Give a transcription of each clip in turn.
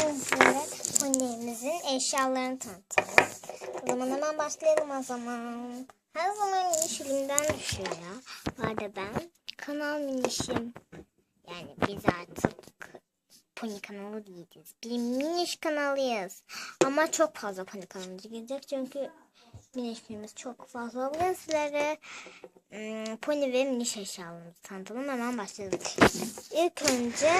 Evet, ponimizin eşyalarını tanıtalım. O zaman hemen başlayalım o zaman. Her zaman minişilimden düşüyor ya. Bu arada ben kanal minişim. Yani biz artık pony kanalı değiliz. Bir miniş kanalıyız. Ama çok fazla pony kanalı gelecek çünkü minişimiz çok fazla. Bugün sizlere ım, pony ve miniş eşyalarımızı tanıtalım. Hemen başlayalım. İlk önce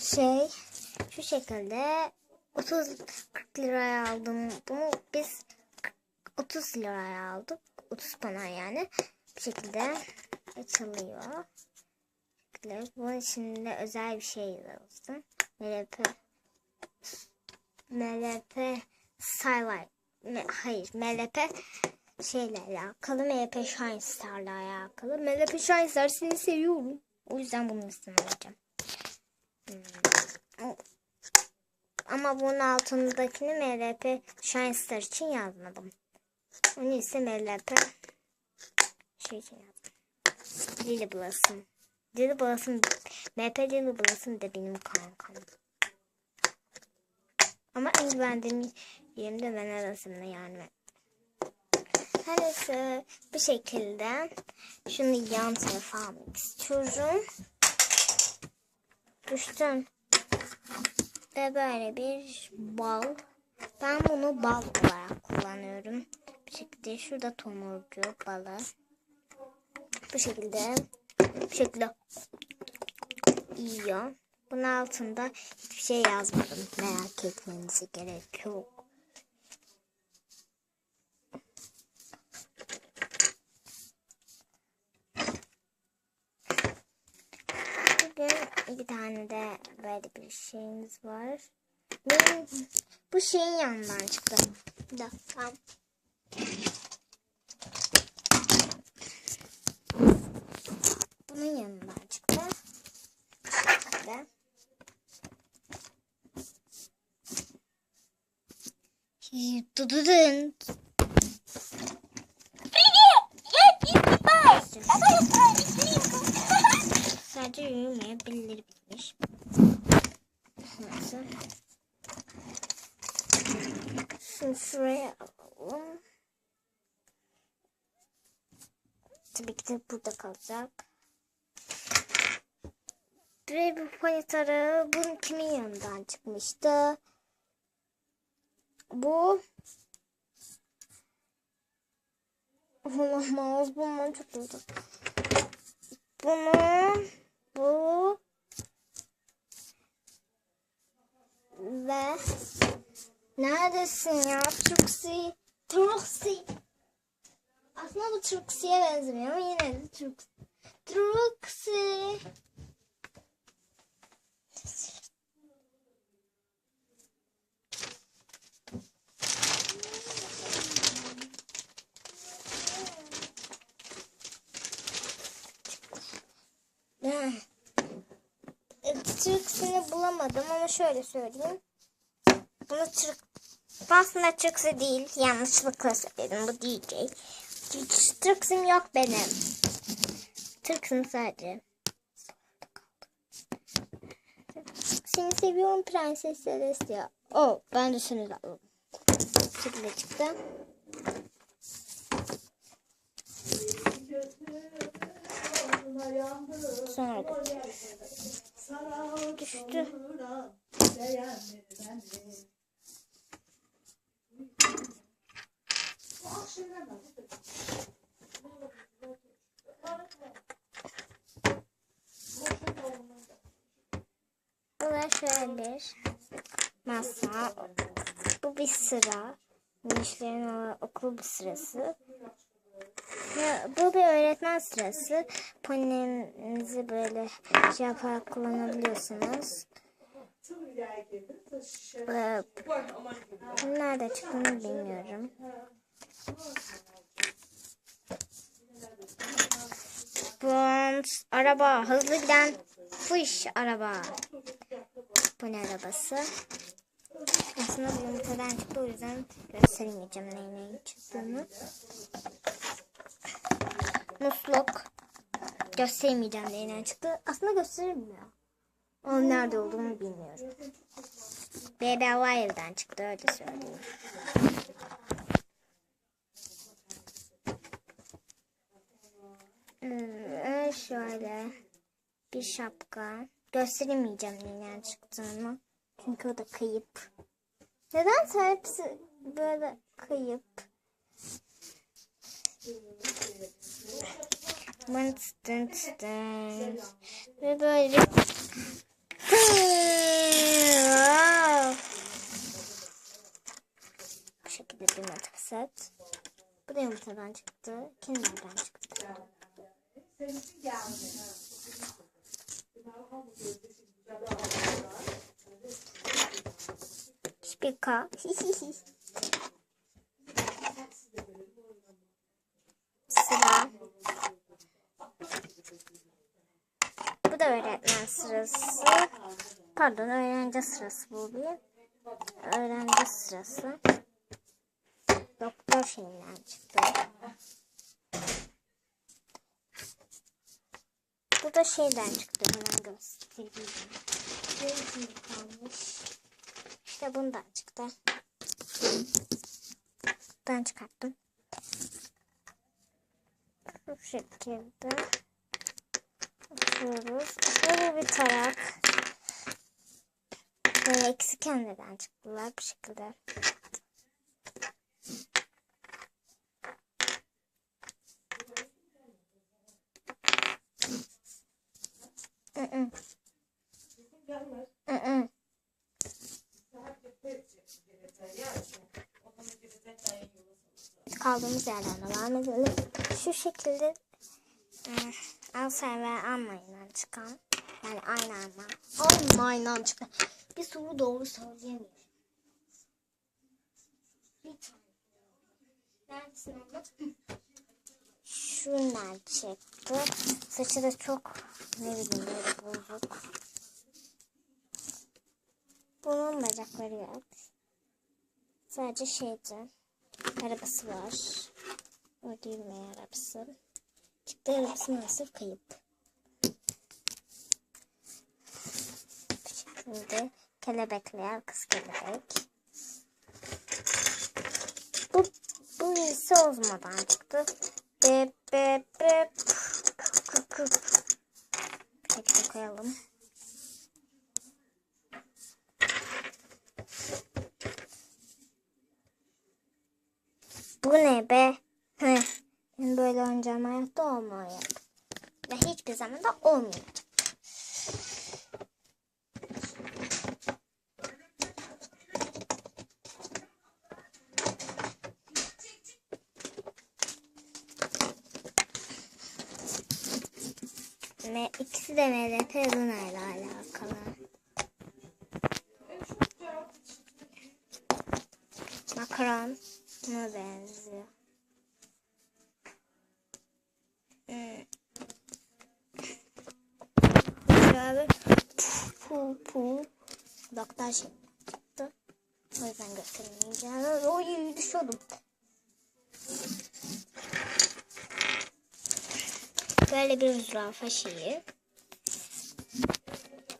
Şey şu şekilde 30 40 liraya aldım. Bunu biz 30 liraya aldık. 30 pana yani. Bu şekilde açılıyor. Bunun içinde özel bir şey yazdım. MLP MLP Starlight Me- hayır MLP şeyle alakalı MLP Shine Star'la alakalı. MLP Shine Star seni seviyorum. O yüzden bunu ısmarlayacağım. Hmm. Ama bunun altındakini MLP Shine Star için yazmadım. Onu ise MLP şey için yazdım. Lily Blossom. Lily Blossom MLP Lily Blossom da benim kankam. Ama en güvendiğim yerimde ben arasında yani. Her neyse bu şekilde şunu yan tarafa almak istiyorum. Düştün. Ve böyle bir bal. Ben bunu bal olarak kullanıyorum. Bu şekilde şurada tomurcu balı. Bu şekilde bu şekilde yiyor. Bunun altında hiçbir şey yazmadım. Merak etmenize gerek yok. Bugün bir tane de böyle bir şeyimiz var. Benim bu şeyin yanından çıktı. Bir dakika. Bunun yanından çıktı. Ve Dududun. Sadece yürümeyebilir bitmiş. Nasıl? Şimdi şuraya alalım. Tabii ki de burada kalacak. Ve bu panitarı bunun kimin yanından çıkmıştı? Bu Olamaz. Bundan çok uzak. Bunu bu ve neredesin ya Trixie? Trixie. Aslında bu Trixie'ye benzemiyor ama yine de Trixie. Trixie. Trixie'ni bulamadım ama şöyle söyleyeyim. Bunu Trix... Aslında Trixie değil. Yanlışlıkla söyledim. Bu DJ. Trixie'm yok benim. Trixie'm sadece. Seni seviyorum Prenses Celestia. Oh ben de seni de alalım. Bu şekilde çıktı. Sonra düştü. Bu da şöyle bir masa. Bu bir sıra. Minişlerin o- okul bir sırası. Bu bir öğretmen sırası. Poninizi böyle şey yaparak kullanabiliyorsunuz. Ee, nerede çıktığını bilmiyorum. Bond, araba, hızlı giden fış araba. Bu ne arabası? Aslında bu yumurtadan çıktı o yüzden gösteremeyeceğim neyin neyin çıktığını. Musluk. Gösteremeyeceğim de yine çıktı. Aslında gösterilmiyor. Onun nerede olduğunu bilmiyorum. BBA evden çıktı öyle söyleyeyim. Ee, şöyle bir şapka. Gösteremeyeceğim neler çıktığını. Çünkü o da kayıp. Neden hepsi böyle kayıp? Mınt tınt. Ve böyle Bu şekilde bir matah set. Bu da yumurtadan çıktı. Kinder'den çıktı. Spika. Sıra. Bu da öğretmen sırası. Pardon öğrenci sırası bu bir. Öğrenci sırası. Doktor şeyinden çıktı. Bu da şeyden çıktı. Hemen göstereyim. Bir kalmış. İşte bundan çıktı. Ben çıkarttım. Bu şekilde açıyoruz. Böyle bir tarak. Böyle eksik neden çıktılar bu şekilde. Kaldığımız yerden devam edelim. Şu şekilde Alsay ve Anlay'dan çıkan yani aynı anda Anlay'dan çıkan bir soru doğru söyleyemiyorum. Tane. Neredesin abla? Şunlar çıktı. Saçı da çok ne bileyim böyle bozuk. Bunun bacakları yok. Sadece şeydi. Arabası var. Orada yürümeye arabası. Çıktı arabası maalesef kayıp. Şimdi kelebekleyen kız kelebek. Bu, bu ise Ozma'dan çıktı. Be be be. Kı kı. Şekilde koyalım. Bu ne be? Benim böyle oynayacağım hayatta olmayacak. Ve hiçbir zaman da olmayacak. Ve ikisi de MDP Luna ile alakalı. Makaron buna benziyor. Hmm. Şöyle pu pu doktor şey çıktı. O yüzden gösteremeyeceğim. Oy düşüyordum. Böyle bir zürafa şeyi.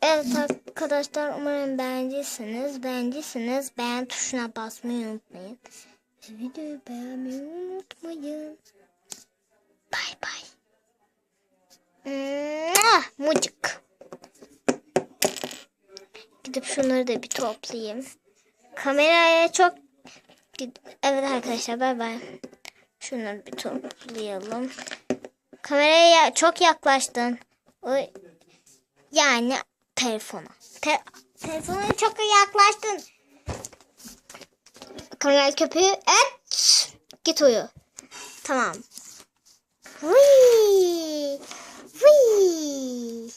Evet arkadaşlar umarım beğendiyseniz beğendiyseniz beğen tuşuna basmayı unutmayın. Videoyu beğenmeyi unutmayın. Bay bay. Mucuk. Gidip şunları da bir toplayayım. Kameraya çok Evet arkadaşlar bay bay. Şunları bir toplayalım. Kameraya ya- çok yaklaştın. Yani telefona. Te, telefona çok yaklaştın. Kangal köpeği et. Git uyu. Tamam. Vıy. Vıy.